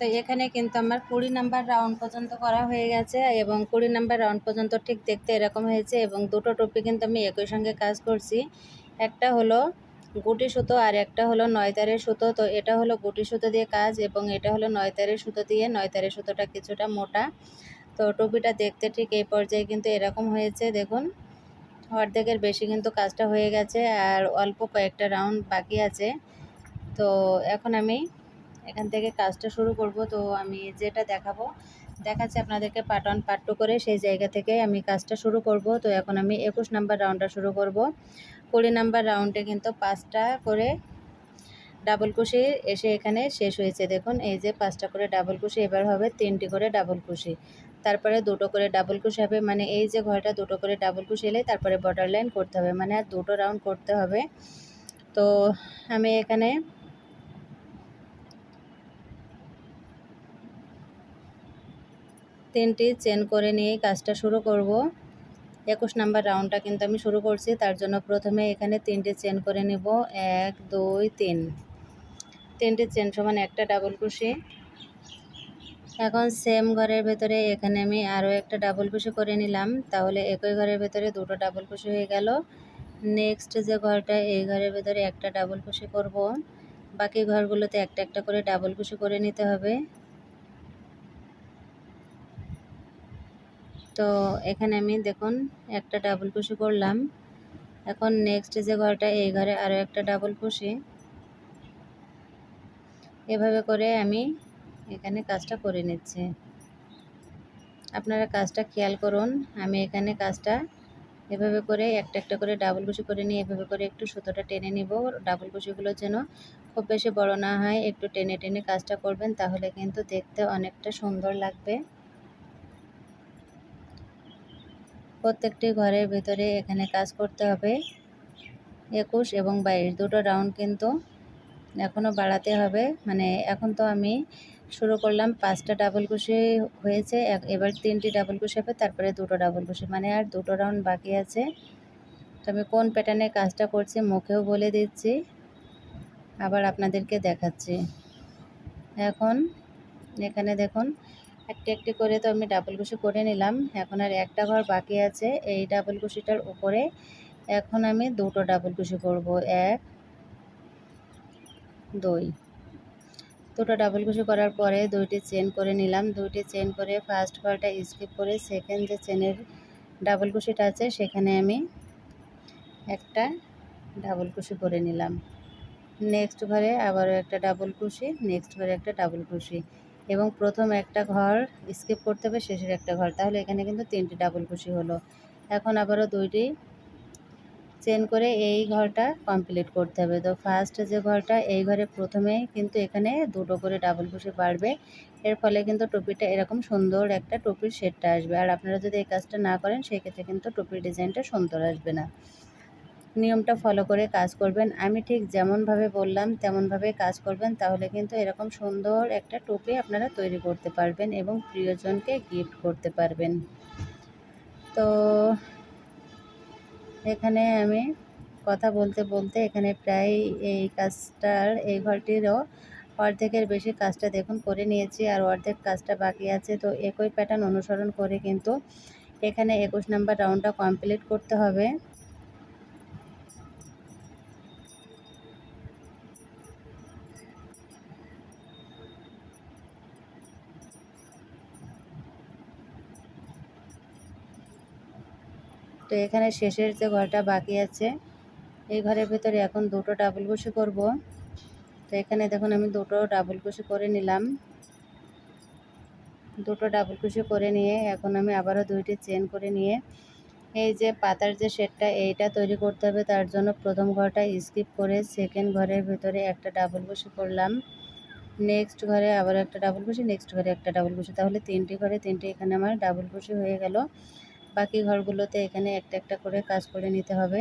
তো এখানে কিন্তু আমার কুড়ি নাম্বার রাউন্ড পর্যন্ত করা হয়ে গেছে এবং কুড়ি নাম্বার রাউন্ড পর্যন্ত ঠিক দেখতে এরকম হয়েছে এবং দুটো টুপি কিন্তু আমি একই সঙ্গে কাজ করছি। একটা হলো গুটি সুতো আর একটা হলো নয়তারের সুতো। তো এটা হলো গুটি সুতো দিয়ে কাজ এবং এটা হলো নয়তারের সুতো দিয়ে নয়তারের সুতোটা কিছুটা মোটা। তো টুপিটা দেখতে ঠিক এই পর্যায়ে কিন্তু এরকম হয়েছে, দেখুন। অর্ধেকের বেশি কিন্তু কাজটা হয়ে গেছে আর অল্প কয়েকটা রাউন্ড বাকি আছে। তো এখন আমি এখান থেকে কাজটা শুরু করব। তো আমি যেটা দেখাবো, দেখাচ্ছি আপনাদেরকে পার্ট ওয়ান পার্ট টু করে সেই জায়গা থেকে আমি কাজটা শুরু করব। তো এখন আমি একুশ নাম্বার রাউন্ডটা শুরু করব। কুড়ি নাম্বার রাউন্ডে কিন্তু পাঁচটা করে ডাবল কুশি এসে এখানে শেষ হয়েছে। দেখুন, এই যে পাঁচটা করে ডাবল কুশি, এবার হবে তিনটি করে ডাবল কুশি। তারপরে দুটো করে ডাবল কুশি হবে মানে এই যে ঘরটা দুটো করে ডাবল কুশি এলে তারপরে বর্ডার লাইন করতে হবে মানে আর দুটো রাউন্ড করতে হবে। তো আমি এখানে তিনটি চেন করে নিয়েই কাজটা শুরু করব। একুশ নাম্বার রাউন্ডটা কিন্তু আমি শুরু করছি, তার জন্য প্রথমে এখানে তিনটে চেন করে নেব। এক, দুই, তিন। তিনটে চেন সমান একটা ডাবল কুশি এখন সেম ঘরের ভেতরে এখানে আমি আরও একটা ডাবল কুশি করে নিলাম, তাহলে একই ঘরের ভেতরে দুটো ডাবল কুশি হয়ে গেল। নেক্সট যে ঘরটা, এই ঘরের ভেতরে একটা ডাবল কুশি করব। বাকি ঘরগুলোতে একটা একটা করে ডাবল কুশি করে নিতে হবে। তো এখানে আমি দেখুন, একটা ডাবল কুশি করলাম। এখন নেক্সট যে ঘরটা, এই ঘরে আরও একটা ডাবল কুশি এভাবে করে আমি এখানে কাজটা করে নিচ্ছি। আপনারা কাজটা খেয়াল করুন, আমি এখানে কাজটা এভাবে করে একটা একটা করে ডাবল কুশি করে নিয়ে, এভাবে করে একটু সুতোটা টেনে নিব। ডাবল কুশিগুলো যেন খুব বেশি বড় না হয়, একটু টেনে টেনে কাজটা করবেন, তাহলে কিন্তু দেখতে অনেকটা সুন্দর লাগবে। প্রত্যেকটি ঘরের ভিতরে এখানে কাজ করতে হবে। একুশ এবং বাইশ, দুটো রাউন্ড কিন্তু এখনও বাড়াতে হবে। মানে এখন তো আমি শুরু করলাম, পাঁচটা ডাবল কুশি হয়েছে এবার তিনটি ডাবল কুশি হবে, তারপরে দুটো ডাবল কুশি মানে আর দুটো রাউন্ড বাকি আছে। তো আমি কোন প্যাটার্নে কাজটা করছি মুখেও বলে দিচ্ছি, আবার আপনাদেরকে দেখাচ্ছি। এখন এখানে দেখুন একটি একটি করে তো আমি ডাবল কুশি করে নিলাম। এখন আর একটা ঘর বাকি আছে। এই ডাবল কুশিটার উপরে এখন আমি দুটো ডাবল কুশি করব। এক, দুই। দুটো ডাবল কুশি করার পরে দুইটি চেন করে নিলাম। দুইটি চেন করে ফার্স্ট ঘরটা স্কিপ করে সেকেন্ড যে চেনের ডাবল কুশিটা আছে, সেখানে আমি একটা ডাবল কুশি করে নিলাম। নেক্সট ঘরে আবারও একটা ডাবল কুশি নেক্সট ঘরে একটা ডাবল কুশি এবং প্রথম একটা ঘর স্কিপ করতে হবে, শেষের একটা ঘর। তাহলে এখানে কিন্তু তিনটি ডাবল কুশি হলো। এখন আবারও দুইটি চেন করে এই ঘরটা কমপ্লিট করতে হবে। তো ফার্স্ট যে ঘরটা, এই ঘরে প্রথমে কিন্তু এখানে দুটো করে ডাবল কুশি বাড়বে। এর ফলে কিন্তু টুপিটা এরকম সুন্দর একটা টুপির শেডটা আসবে। আর আপনারা যদি এই কাজটা না করেন, সেক্ষেত্রে কিন্তু টুপির ডিজাইনটা সুন্দর আসবে না। নিয়মটা ফলো করে কাজ করবেন। আমি ঠিক যেমনভাবে বললাম, তেমনভাবে কাজ করবেন, তাহলে কিন্তু এরকম সুন্দর একটা টুপি আপনারা তৈরি করতে পারবেন এবং প্রিয়জনকে গিফট করতে পারবেন। তো এখানে আমি কথা বলতে বলতে এখানে প্রায় এই কাজটার, এই ঘরটিরও অর্ধেকের বেশি কাজটা দেখুন করে নিয়েছি আর অর্ধেক কাজটা বাকি আছে। তো একই প্যাটার্ন অনুসরণ করে কিন্তু এখানে একুশ নাম্বার রাউন্ডটা কমপ্লিট করতে হবে। তো এখানে শেষের যে ঘরটা বাকি আছে, এই ঘরের ভেতরে এখন দুটো ডাবল কুশি করব। তো এখানে দেখুন, আমি দুটো ডাবল কুশি করে নিলাম। দুটো ডাবল কুশি করে নিয়ে এখন আমি আবারও দুইটি চেন করে নিয়ে, এই যে পাতার যে শেডটা এইটা তৈরি করতে হবে। তার জন্য প্রথম ঘরটা স্কিপ করে সেকেন্ড ঘরের ভেতরে একটা ডাবল কুশি করলাম। নেক্সট ঘরে আবার একটা ডাবল কুশি নেক্সট ঘরে একটা ডাবল কুশি তাহলে তিনটি ঘরে তিনটি, এখানে আমার ডাবল কুশি হয়ে গেল। বাকি ঘরগুলোতে এখানে একটা একটা করে কাজ করে নিতে হবে।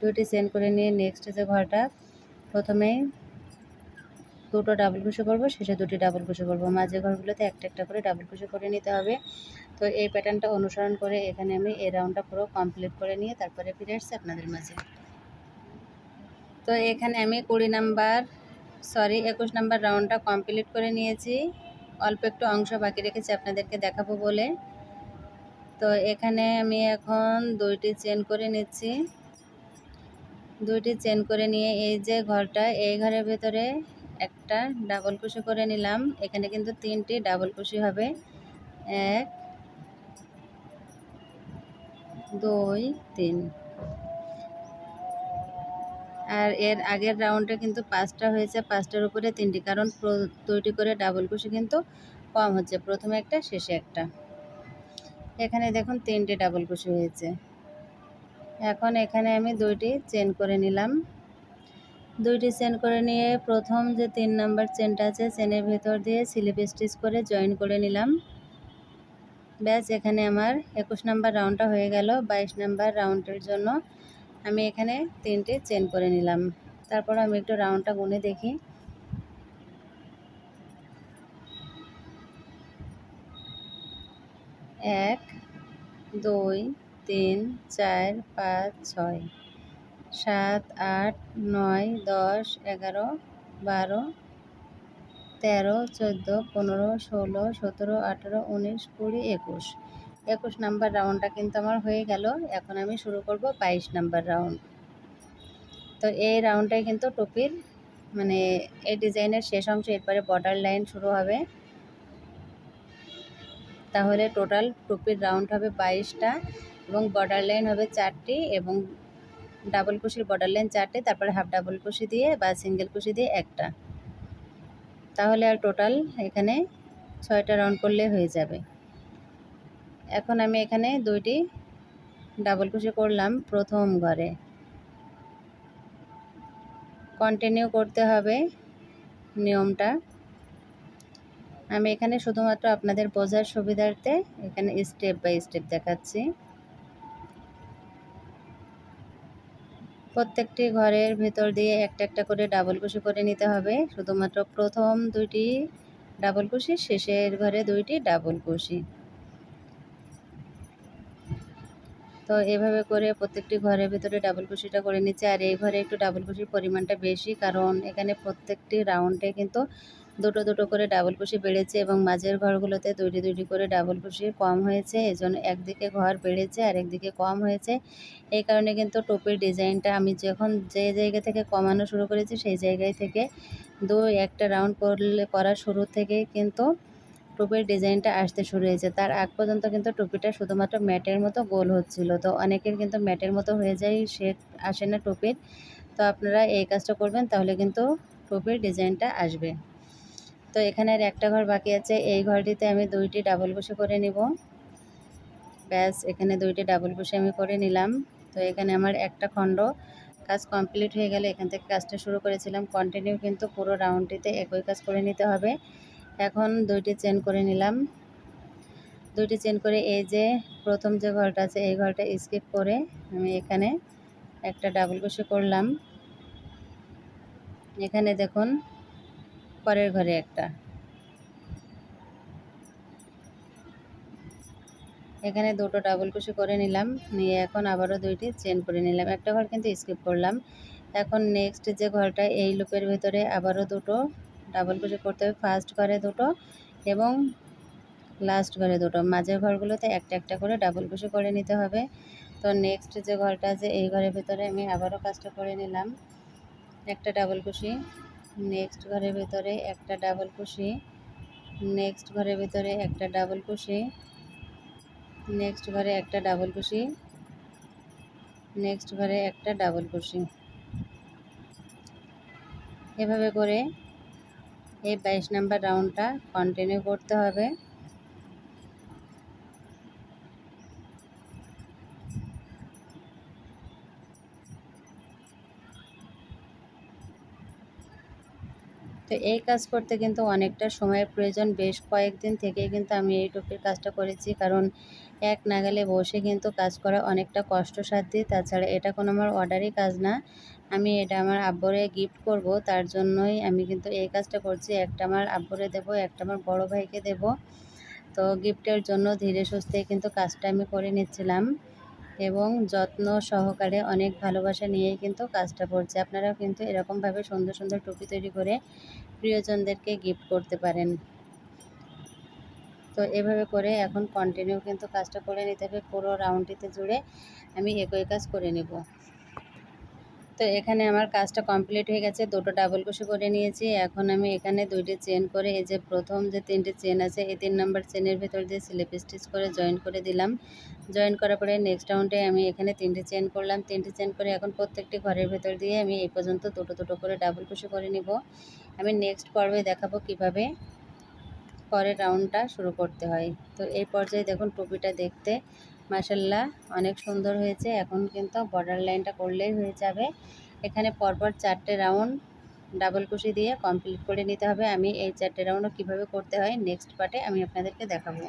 দুটি সেন্ড করে নিয়ে নেক্সট যে ঘরটা প্রথমে দুটো ডাবল কুশি করব, শেষে দুটি ডাবল কুশি করব। মাঝে ঘরগুলোতে একটা একটা করে ডাবল কুশি করে নিতে হবে। তো এই প্যাটার্নটা অনুসরণ করে এখানে আমি এই রাউন্ডটা পুরো কমপ্লিট করে নিয়ে তারপরে ফিরে আসছি আপনাদের মাঝে। তো এখানে আমি কুড়ি নাম্বার সরি একুশ নাম্বার রাউন্ডটা কমপ্লিট করে নিয়েছি। অল্প একটু অংশ বাকি রেখেছি আপনাদেরকে দেখাবো বলে। তো এখানে আমি এখন দুইটি চেন করে নিচ্ছি। দুইটি চেন করে নিয়ে এই যে ঘরটা, এই ঘরের ভেতরে একটা ডাবল কুশি করে নিলাম। এখানে কিন্তু তিনটি ডাবল কুশি হবে। এক, দুই, তিন। আর এর আগের রাউন্ডে কিন্তু পাঁচটা হয়েছে, পাঁচটার উপরে তিনটি। কারণ দুইটি করে ডাবল কুশি কিন্তু কম হচ্ছে। প্রথমে একটা, শেষে একটা। এখানে দেখুন তিনটে ডাবল কুশি হয়েছে। এখন এখানে আমি দুইটি চেন করে নিলাম। দুইটি চেন করে নিয়ে প্রথম যে তিন নাম্বার চেনটা আছে চেনের ভেতর দিয়ে স্লিপ স্টিচ করে জয়েন করে নিলাম। ব্যাস, এখানে আমার একুশ নাম্বার রাউন্ডটা হয়ে গেল। বাইশ নাম্বার রাউন্ডের জন্য আমি এখানে তিনটে চেন করে নিলাম। তারপর আমি একটু রাউন্ডটা গুনে দেখি। এক, দুই, তিন, চার, পাঁচ, ছয়, সাত, আট, নয়, দশ, এগারো, বারো, তেরো, চোদ্দ, পনেরো, ষোলো, সতেরো, আঠেরো, উনিশ, কুড়ি, একুশ। একুশ নাম্বার রাউন্ডটা কিন্তু আমার হয়ে গেল। এখন আমি শুরু করব বাইশ নাম্বার রাউন্ড তো এই রাউন্ডটাই কিন্তু টুপির মানে এই ডিজাইনের শেষ অংশ, এরপরে বর্ডার লাইন শুরু হবে। তাহলে টোটাল টুপির রাউন্ড হবে বাইশটা এবং বর্ডার লাইন হবে চারটি এবং ডাবল কুশির বর্ডার লাইন চারটে, তারপরে হাফ ডাবল কুশি দিয়ে বা সিঙ্গেল কুশি দিয়ে একটা। তাহলে আর টোটাল এখানে ছয়টা রাউন্ড করলে হয়ে যাবে। এখন আমি এখানে দুইটি ডাবল কুশি করলাম প্রথম ঘরে। কন্টিনিউ করতে হবে নিয়মটা। আমি এখানে শুধুমাত্র আপনাদের বোঝার সুবিধার্থে এখানে স্টেপ বাই স্টেপ দেখাচ্ছি। প্রত্যেকটি ঘরের ভেতর দিয়ে একটা একটা করে ডাবল কুশি করে নিতে হবে। শুধুমাত্র প্রথম দুইটি ডাবল কুশি শেষের ঘরে দুইটি ডাবল কুশি তো এভাবে করে প্রত্যেকটি ঘরের ভিতরে ডাবল কুশিটা করে নিচ্ছে। আর এই ঘরে একটু ডাবল কুশির পরিমাণটা বেশি, কারণ এখানে প্রত্যেকটি রাউন্ডে কিন্তু দুটো দুটো করে ডাবল কুশি বেড়েছে এবং মাঝের ঘরগুলোতে দুইটি দুইটি করে ডাবল কুশি কম হয়েছে। এজন্য একদিকে ঘর বেড়েছে আর একদিকে কম হয়েছে। এই কারণে কিন্তু টুপির ডিজাইনটা আমি যখন যে জায়গা থেকে কমানো শুরু করেছি, সেই জায়গায় থেকে দুই একটা রাউন্ড করলে করার শুরু থেকে কিন্তু টুপির ডিজাইনটা আসতে শুরু হয়েছে। তার আগ পর্যন্ত কিন্তু টুপিটা শুধুমাত্র ম্যাটের মতো গোল হচ্ছিল। তো অনেকের কিন্তু ম্যাটের মতো হয়ে যায়, সে আসে না টুপির। তো আপনারা এই কাজটা করবেন, তাহলে কিন্তু টুপির ডিজাইনটা আসবে। তো এখানে আর একটা ঘর বাকি আছে। এই ঘরটিতে আমি দুইটি ডাবল বসে করে নিব। ব্যাস, এখানে দুইটি ডাবল বসে আমি করে নিলাম। তো এখানে আমার একটা খণ্ড কাজ কমপ্লিট হয়ে গেলে এখান থেকে কাজটা শুরু করেছিলাম। কন্টিনিউ কিন্তু পুরো রাউন্ডটিতে একই কাজ করে নিতে হবে। এখন দুইটি চেন করে নিলাম। দুইটি চেন করে এই যে প্রথম যে ঘরটা আছে, এই ঘরটা স্কিপ করে আমি এখানে একটা ডাবল কুশি করলাম। এখানে দেখুন, পরের ঘরে একটা। এখানে দুটো ডাবল কুশি করে নিলাম, নিয়ে এখন আবারও দুইটি চেন করে নিলাম। একটা ঘর কিন্তু স্কিপ করলাম। এখন নেক্সট যে ঘরটা, এই লুপের ভিতরে আবারও দুটো ডাবল কুশি করতে হবে ফার্স্ট ঘরে দুটো এবং লাস্ট ঘরে দুটো। মাঝের ঘরগুলোতে একটা একটা করে ডাবল কুশি করে নিতে হবে। তো নেক্সট যে ঘরটা আছে, এই ঘরের ভিতরে আমি আবারও কাজটা করে নিলাম। একটা ডাবল কুশি নেক্সট ঘরের ভিতরে একটা ডাবল কুশি নেক্সট ঘরের ভিতরে একটা ডাবল কুশি নেক্সট ঘরে একটা ডাবল কুশি নেক্সট ঘরে একটা ডাবল কুশি এভাবে করে এই বাইশ নাম্বার রাউন্ডটা কন্টিনিউ করতে হবে। তো এই কাজ করতে কিন্তু অনেকটা সময়ের প্রয়োজন। বেশ কয়েকদিন থেকে কিন্তু আমি এই টুপির কাজটা করেছি। কারণ এক নাগালে বসে কিন্তু কাজ করা অনেকটা কষ্টসাধ্য। তাছাড়া এটা কোনো আমার অর্ডারই কাজ না। আমি এটা আমার আব্বরে গিফট করব। তার জন্যই আমি কিন্তু এই কাজটা করছি। একটা আমার আব্বরে দেব, একটা আমার বড় ভাইকে দেব। তো গিফটের জন্য ধীরে সুস্থে কিন্তু কাজটা আমি করে নিচ্ছিলাম। এবং যত্ন সহকারে অনেক ভালোবাসা নিয়েই কিন্তু কাজটা করছে। আপনারাও কিন্তু এরকমভাবে সুন্দর সুন্দর টুপি তৈরি করে প্রিয়জনদেরকে গিফট করতে পারেন। তো এভাবে করে এখন কন্টিনিউ কিন্তু কাজটা করে নিতে হবে। পুরো রাউন্ডটিতে জুড়ে আমি একই কাজ করে নেব। তো এখানে আমার কাজটা কমপ্লিট হয়ে গেছে। দুটো ডাবল কুশি করে নিয়েছি। এখন আমি এখানে দুইটি চেন করে, এই যে প্রথম যে তিনটি চেন আছে, এই তিন নাম্বার চেনের ভেতর দিয়ে স্লিপ স্টিচ করে জয়েন করে দিলাম। জয়েন করার পরে নেক্সট রাউন্ডে আমি এখানে তিনটি চেন করলাম। তিনটি চেন করে এখন প্রত্যেকটি ঘরের ভেতর দিয়ে আমি এই পর্যন্ত দুটো দুটো করে ডাবল কুশি করে নিব। আমি নেক্সট পর্বে দেখাবো কীভাবে পরের রাউন্ডটা শুরু করতে হয়। তো এই পর্যায়ে দেখুন টুপিটা দেখতে মাসাল্লাহ অনেক সুন্দর হয়েছে। এখন কিন্তু বর্ডার লাইনটা করলেই হয়ে যাবে। এখানে পরপর চারটে রাউন্ড ডাবল কুশি দিয়ে কমপ্লিট করে নিতে হবে। আমি এই চারটে রাউন্ডও কীভাবে করতে হয় নেক্সট পার্টে আমি আপনাদেরকে দেখাবো।